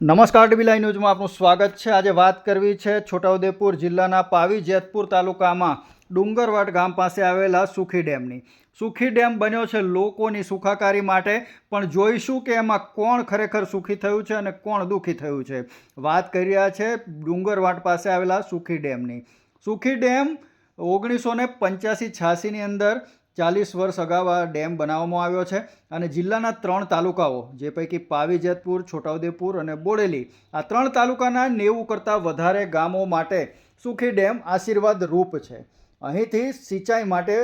નમસ્કાર ડીબીલાઈ ન્યૂઝમાં આપનું સ્વાગત છે. આજે વાત કરવી છે છોટાઉદેપુર જિલ્લાના પાવી જેતપુર તાલુકામાં ડુંગરવાડ ગામ પાસે આવેલા સુખી ડેમની. સુખી ડેમ બન્યો છે લોકોની સુખાકારી માટે, પણ જોઈશું કે એમાં કોણ ખરેખર સુખી થયું છે અને કોણ દુઃખી થયું છે. વાત કરી રહ્યા છે ડુંગરવાડ પાસે આવેલા સુખી ડેમની. સુખી ડેમ ઓગણીસો ને પંચ્યાસી છ્યાસીની અંદર ચાલીસ વર્ષ અગાઉ આ ડેમ બનાવવામાં આવ્યો છે અને જિલ્લાના ત્રણ તાલુકાઓ, જે પૈકી પાવી, જેતપુર, છોટાઉદેપુર અને બોડેલી, આ ત્રણ તાલુકાના નેવું કરતાં વધારે ગામો માટે સુખી ડેમ આશીર્વાદ રૂપ છે. અહીંથી સિંચાઈ માટે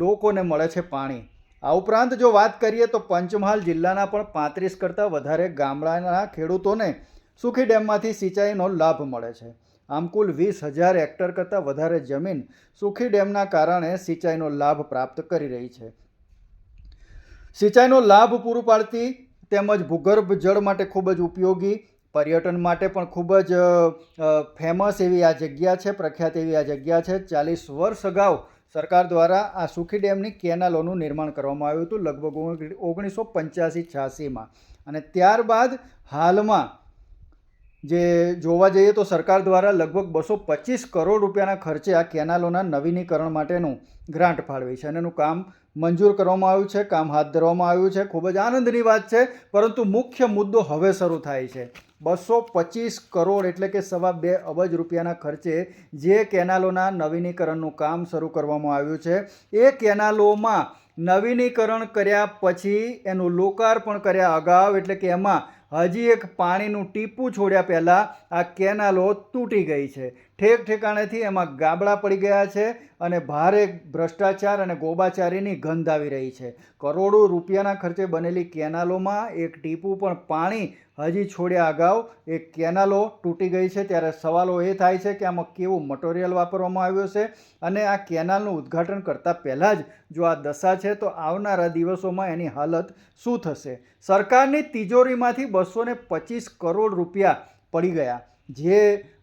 લોકોને મળે છે પાણી. આ ઉપરાંત જો વાત કરીએ તો પંચમહાલ જિલ્લાના પણ પાંત્રીસ કરતાં વધારે ગામડાના ખેડૂતોને સુખી ડેમમાંથી સિંચાઈનો લાભ મળે છે. આમ કુલ વીસ હજાર હેક્ટર કરતાં વધારે જમીન સુખી ડેમના કારણે સિંચાઈનો લાભ પ્રાપ્ત કરી રહી છે. સિંચાઈનો લાભ પૂરું પાડતી તેમજ ભૂગર્ભ જળ માટે ખૂબ જ ઉપયોગી, પર્યટન માટે પણ ખૂબ જ ફેમસ એવી આ જગ્યા છે, પ્રખ્યાત એવી આ જગ્યા છે. ચાલીસ વર્ષ અગાઉ સરકાર દ્વારા આ સુખી ડેમની કેનાલોનું નિર્માણ કરવામાં આવ્યું હતું, લગભગ ઓગણીસો પંચ્યાસી છ્યાસીમાં. અને ત્યારબાદ હાલમાં જે જોવા જઈએ તો સરકાર દ્વારા લગભગ બસો પચીસ કરોડ રૂપિયાના ખર્ચે આ કેનાલોના નવીનીકરણ માટેનું ગ્રાન્ટ ફાળવી છે. અને એનું કામ મંજૂર કરવામાં આવ્યું છે, કામ હાથ ધરવામાં આવ્યું છે. ખૂબ જ આનંદની વાત છે, પરંતુ મુખ્ય મુદ્દો હવે શરૂ થાય છે. બસો પચીસ કરોડ એટલે કે સવા બે અબજ રૂપિયાના ખર્ચે જે કેનાલોના નવીનીકરણનું કામ શરૂ કરવામાં આવ્યું છે, એ કેનાલોમાં નવીનીકરણ કર્યા પછી એનું લોકાર્પણ કર્યા અગાઉ એટલે કે એમાં હજી એક પાણીનું ટીપું છોડ્યા પહેલાં આ કેનાલો તૂટી ગઈ છે. ઠેક ઠેકાણેથી એમાં ગાબડા પડી ગયા છે અને ભારે ભ્રષ્ટાચાર અને ગોબાચારીની ગંધ આવી રહી છે. કરોડો રૂપિયાના ખર્ચે બનેલી કેનાલોમાં એક ટીપું પણ પાણી હજી છોડ્યા અગાઉ એ કેનાલો તૂટી ગઈ છે. ત્યારે સવાલો એ થાય છે કે આમાં કેવું મટીરિયલ વાપરવામાં આવ્યું છે અને આ કેનાલનું ઉદ્ઘાટન કરતાં પહેલાં જ જો આ દશા છે તો આવનારા દિવસોમાં એની હાલત શું થશે? સરકારની તિજોરીમાંથી બસો પચીસ કરોડ રૂપિયા પડી ગયા. જે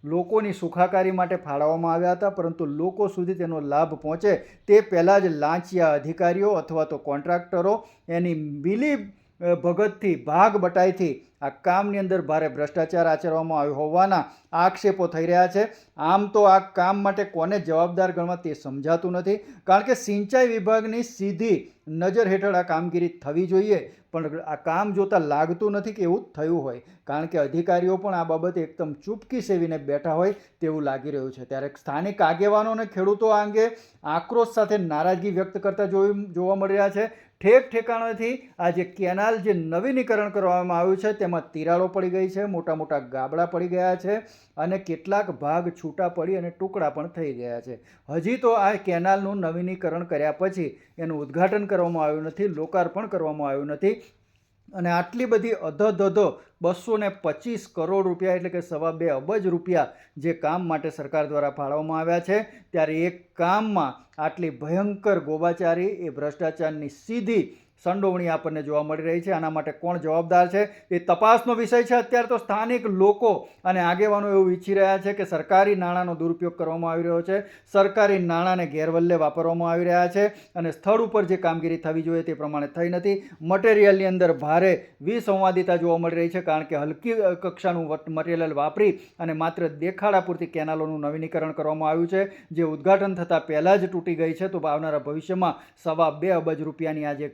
લોકોની સુખાકારી માટે ફાળવવામાં આવ્યા હતા, પરંતુ લોકો સુધી તેનો લાભ પહોંચે તે પહેલાં જ લાંચિયા અધિકારીઓ અથવા તો કોન્ટ્રાક્ટરો એની મિલી ભગતથી, ભાગ બટાઈથી આ કામની અંદર ભારે ભ્રષ્ટાચાર આચરવામાં આવ્યો હોવાના આક્ષેપો થઈ રહ્યા છે. આમ તો આ કામ માટે કોને જવાબદાર ગણવા તે સમજાતું નથી. કારણ કે સિંચાઈ વિભાગની સીધી નજર હેઠળ આ કામગીરી થવી જોઈએ. પણ આ કામ જોતાં લાગતું નથી કે એવું થયું હોય. કારણ કે અધિકારીઓ પણ આ બાબતે એકદમ ચૂપકી સેવીને બેઠા હોય તેવું લાગી રહ્યું છે. ત્યારે સ્થાનિક આગેવાનો અને ખેડૂતો આ અંગે આક્રોશ સાથે નારાજગી વ્યક્ત કરતા જોવા મળી રહ્યા છે. ઠેક ઠેકાણેથી આ જે કેનાલ જે નવીનીકરણ કરવામાં આવ્યું છે, તેમાં તિરાડો પડી ગઈ છે, મોટા મોટા ગાબડા પડી ગયા છે અને કેટલાક ભાગ છૂટા પડી અને ટુકડા પણ થઈ ગયા છે. હજી તો આ કેનાલનું નવીનીકરણ કર્યા પછી એનું ઉદ્ઘાટન કરવામાં આવ્યું નથી, લોકાર્પણ કરવામાં આવ્યું નથી. અને આટલી બધી અધધધો બસો ને પચીસ કરોડ રૂપિયા એટલે કે સવા બે અબજ રૂપિયા જે કામ માટે સરકાર દ્વારા ફાળવવામાં આવ્યા છે, ત્યારે એક કામમાં આટલી ભયંકર ગોબાચારી એ ભ્રષ્ટાચારની સીધી સંડોવણી આપણને જોવા મળી રહી છે. આના માટે કોણ જવાબદાર છે? એ તપાસનો વિષય છે. અત્યારે તો સ્થાનિક લોકો અને આગેવાનો એવું ઈચ્છી રહ્યા છે કે સરકારી નાણાંનો દુરુપયોગ કરવામાં આવી રહ્યો છે. સરકારી નાણાંને ગેરવલ્લે વાપરવામાં આવી રહ્યા છે અને સ્થળ ઉપર જે કામગીરી થવી જોઈએ તે પ્રમાણે થઈ નથી. મટીરિયલની અંદર ભારે વિસંવાદિતા જોવા મળી રહી છે કારણ કે હલકી કક્ષાનું મટીરિયલ વાપરી અને માત્ર દેખાડા પૂરતી કેનાલોનું નવીનીકરણ કરવામાં આવ્યું છે. જે ઉદ્ઘાટન થતાં પહેલાં જ તૂટી ગઈ છે. તો આવનારા ભવિષ્યમાં સવા બે અબજ રૂપિયાની આ જે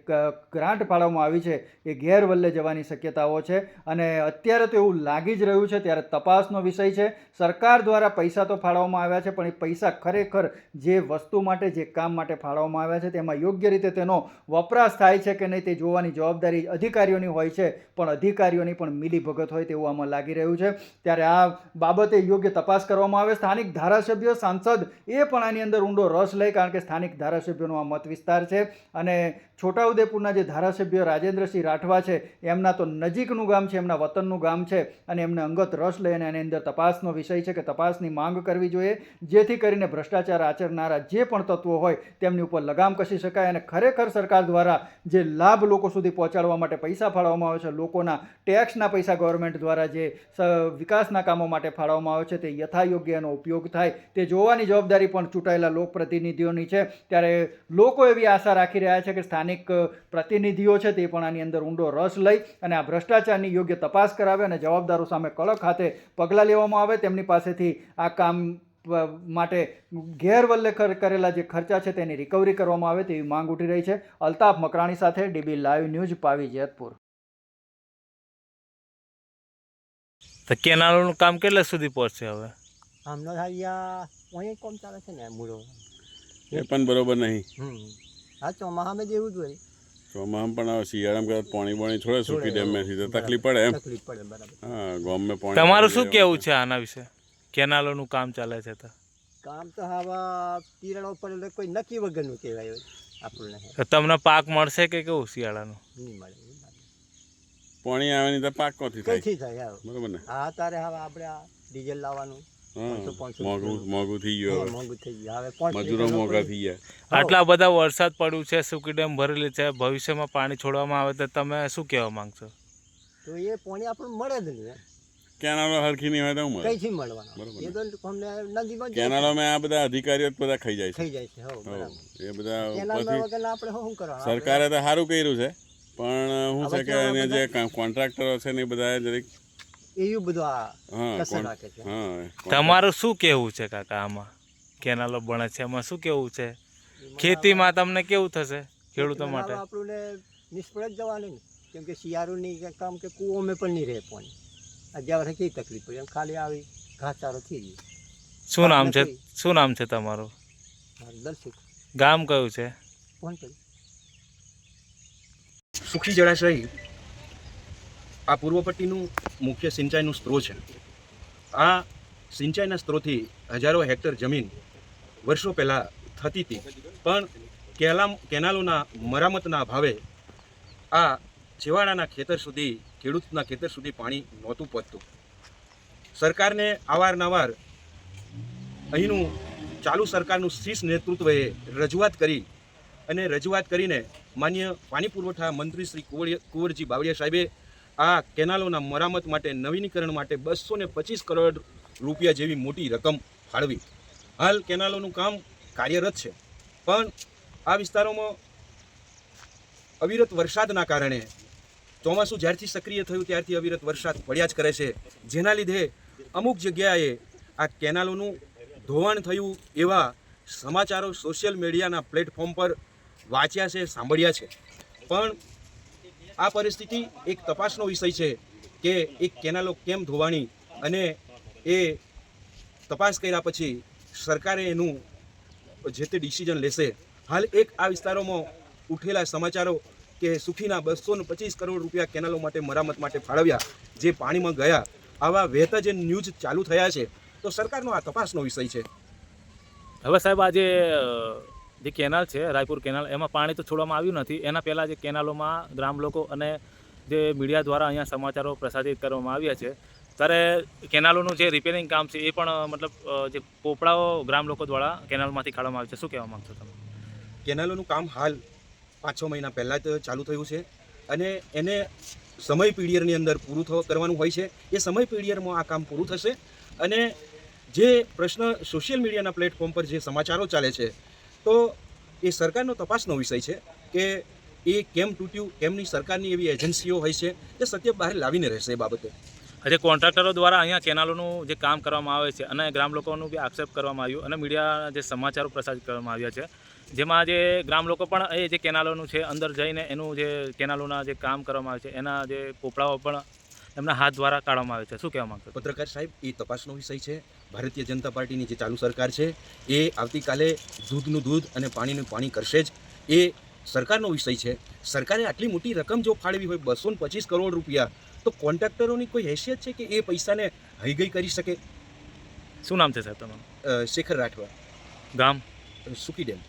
ગ્રાન્ટ ફાળવવામાં આવી છે એ ગેરવલ્લે જવાની શક્યતાઓ છે અને અત્યારે તો એવું લાગી જ રહ્યું છે ત્યારે તપાસનો વિષય છે. સરકાર દ્વારા પૈસા તો ફાળવવામાં આવ્યા છે, પણ એ પૈસા ખરેખર જે વસ્તુ માટે, જે કામ માટે ફાળવવામાં આવ્યા છે તેમાં યોગ્ય રીતે તેનો વપરાશ થાય છે કે નહીં તે જોવાની જવાબદારી અધિકારીઓની હોય છે, પણ અધિકારીઓની પણ મિલીભગત હોય તેવું આમાં લાગી રહ્યું છે. ત્યારે આ બાબતે યોગ્ય તપાસ કરવામાં આવે. સ્થાનિક ધારાસભ્ય, સાંસદ એ પણ આની અંદર ઊંડો રસ લે, કારણ કે સ્થાનિક ધારાસભ્યોનો આ મત વિસ્તાર છે અને છોટાઉદેપુરના જે ધારાસભ્ય રાજેન્દ્રસિંહ રાઠવા છે, એમના તો નજીકનું ગામ છે, એમના વતનનું ગામ છે અને એમને અંગત રસ લઈને એની અંદર તપાસનો વિષય છે કે તપાસની માંગ કરવી જોઈએ, જેથી કરીને ભ્રષ્ટાચાર આચરનારા જે પણ તત્વો હોય તેમની ઉપર લગામ કસી શકાય અને ખરેખર સરકાર દ્વારા જે લાભ લોકો સુધી પહોંચાડવા માટે પૈસા ફાળવવામાં આવે છે, લોકોના ટેક્સના પૈસા ગવર્મેન્ટ દ્વારા જે વિકાસના કામો માટે ફાળવવામાં આવે છે, તે યથાયોગ્ય એનો ઉપયોગ થાય, તે જોવાની જવાબદારી પણ ચૂંટાયેલા લોકપ્રતિનિધિઓની છે. ત્યારે લોકો એવી આશા રાખી રહ્યા છે કે સ્થાનિક પ્રતિનિધિઓ છે તે પણ આની અંદર ઊંડો રસ લઈ અને આ ભ્રષ્ટાચારની યોગ્ય તપાસ કરાવે અને જવાબદારો સામે કડક હાથે પગલાં લેવામાં આવે તેમની પાસેથી આ કામ માટે ગેરવલ્લે કરેલા જે ખર્ચા છે તેની રિકવરી કરવામાં આવે તેવી માંગ ઉઠી રહી છે. અલ્તાફ મકરાણી સાથે DB live news Pavi Jetpur. તો કેનાલોનું કામ કેટલા સુધી પહોંચશે હવે? આમનો અહીંયા અહીં કોમ ચાલે છે ને મૂળો. એ પણ બરોબર નહીં. હમ. હા ચોમાસામાં જેવું જ હોય. ચોમાસામાં પણ આવે શિયાળામાં કદાચ પાણી પાણી છોડે છોડે, સૂકી ડેમમાંથી તો તકલીફ પડે એમ. તકલીફ પડે બરાબર. હા ગામમાં પાણી તમારું શું કેવું છે આના વિશે? કેનાલોનું કામ ચાલે છે તો? કામ તો હવે તિરાડો ઉપર કોઈ નક્કી વગરનું કહેવાય આપણને. તો તમને પાક મળશે કે કેવું શિયાળાનું? નહીં મળે પાણી આવે તો પાક કોથી થાય? થાય બરોબર ને? હા તારે હવે આપણે આ ડીઝલ લાવવાનું. આટલા બધા વરસાદ પડ્યું છે સુકી ડેમ ભરેલી છે ભવિષ્યમાં પાણી છોડવામાં આવે તો તમે શું કહેવા માંગશો? તો એ પાણી આપણને મળે જ નહીં કેનાલો હરખી નહીં હોય તો મળે. કઈથી મળવાનું? એ તો અમને નદીમાં કેનાલોમાં આ બધા અધિકારીઓ બધા ખાઈ જાય છે. થઈ જાય છે હો બરાબર. એ બધા કેનાલમાં આપણે શું કરવાનું? સરકારે તો સારું કર્યું છે પણ શું છે કે એને જે કોન્ટ્રાક્ટરો છે ને એ બધા જરીક એવું બધું આ કસર રાખે છે. તમારું શું કેવું છે કાકા આમાં? કેનાલો બને છે એમાં શું કેવું છે? ખેતીમાં તમને કેવું થશે ખેડૂતો માટે? આપણને નિષ્ફળ જ જવાનું ને. કેમ કે શિયાળું નહીં કામ કે કૂવોમાં પણ નહીં રહે પાણી. આ વર્ષે કેવી તકલીફ પડી? એમ ખાલી આવી ઘાસચારો થઈ ગયો. શું નામ છે? શું નામ છે તમારું? મારું દર્શક ગામ કયું છે? સુખી જળાશય. આ પૂર્વ પટ્ટીનું મુખ્ય સિંચાઈનું સ્ત્રોત છે. આ સિંચાઈના સ્ત્રોતથી હજારો હેક્ટર જમીન વર્ષો પહેલાં થતી હતી. પણ કેલામ, કેનાલોના મરામતના અભાવે આ છેવાડાના ખેતર સુધી, ખેડૂતના ખેતર સુધી પાણી નહોતું પહોંચતું. સરકારને અવારનવાર અહીંનું ચાલુ સરકારનું શીર્ષ નેતૃત્વએ રજૂઆત કરી અને રજૂઆત કરીને માન્ય પાણી પુરવઠા મંત્રી શ્રી કુંવર કુંવરજી બાવળિયા સાહેબે આ કેનાલોના મરામત માટે નવીનીકરણ માટે બસો ને પચીસ કરોડ રૂપિયા જેવી મોટી રકમ ફાળવી. હાલ કેનાલોનું કામ કાર્યરત છે. પણ આ વિસ્તારોમાં અવિરત વરસાદના કારણે ચોમાસું જ્યારથી સક્રિય થયું ત્યારથી અવિરત વરસાદ પડ્યા જ કરે છે. જેના લીધે અમુક જગ્યાએ આ કેનાલોનું ધોવાણ થયું એવા સમાચારો સોશિયલ મીડિયાના પ્લેટફોર્મ પર વાંચ્યા છે, સાંભળ્યા છે. પણ આ પરિસ્થિતિ એક તપાસનો વિષય છે કે એક કેનાલો કેમ ધોવાણી અને એ તપાસ કર્યા પછી સરકારે એનું જે તે ડિસિઝન લેશે. હાલ એક આ વિસ્તારોમાં ઉઠેલા સમાચારો કે સુખીના બસો પચીસ કરોડ રૂપિયા કેનાલો માટે મરામત માટે ફાળવ્યા, જે પાણીમાં ગયા, આવા વહેતા જે ન્યૂઝ ચાલુ થયા છે, તો સરકારનો આ તપાસનો વિષય છે. હવે સાહેબ આ જે કેનાલ છે, રાયપુર કેનાલ, એમાં પાણી તો છોડવામાં આવ્યું નથી. એના પહેલાં જે કેનાલોમાં ગ્રામ લોકો અને જે મીડિયા દ્વારા અહીંયા સમાચારો પ્રસારિત કરવામાં આવ્યા છે. ત્યારે કેનાલોનું જે રિપેરિંગ કામ છે એ પણ મતલબ જે પોપડાઓ ગ્રામ લોકો દ્વારા કેનાલમાંથી કાઢવામાં આવે છે. શું કહેવા માગશો તમે? કેનાલોનું કામ હાલ પાંચ છ મહિના પહેલાં જ ચાલુ થયું છે અને એને સમય પીડિયરની અંદર પૂરું કરવાનું હોય છે. એ સમય પીડિયરમાં આ કામ પૂરું થશે અને જે પ્રશ્ન સોશિયલ મીડિયાના પ્લેટફોર્મ પર જે સમાચારો ચાલે છે તો એ સરકારનો તપાસનો વિષય છે કે એ કેમ તૂટ્યું કેમની સરકારની એવી એજન્સીઓ હોય છે જે સત્ય બહાર લાવીને રહેશે એ બાબતે. આજે કોન્ટ્રાક્ટરો દ્વારા અહીંયા કેનાલોનું જે કામ કરવામાં આવે છે અને ગ્રામ લોકોનું બી આક્ષેપ કરવામાં આવ્યું અને મીડિયા જે સમાચારો પ્રસારિત કરવામાં આવ્યા છે જેમાં જે ગ્રામ લોકો પણ એ જે કેનાલોનું છે અંદર જઈને એનું જે કેનાલોના જે કામ કરવામાં આવે છે એના જે પોપડાઓ પણ એમના હાથ દ્વારા કાઢવામાં આવે છે. શું કહેવા માંગશો? પત્રકાર સાહેબ એ તપાસનો વિષય છે. ભારતીય જનતા પાર્ટીની જે ચાલુ સરકાર છે એ આવતીકાલે દૂધનું દૂધ અને પાણીનું પાણી કરશે જ. એ સરકારનો વિષય છે. સરકારે આટલી મોટી રકમ જો ફાળવી હોય બસો ને પચીસ કરોડ રૂપિયા તો કોન્ટ્રાક્ટરોની કોઈ હેસિયત છે કે એ પૈસાને હઈગઈ કરી શકે? શું નામ છે સાહેબ તમારું? શેખર રાઠવા. ગામ? સુકી ડેમ.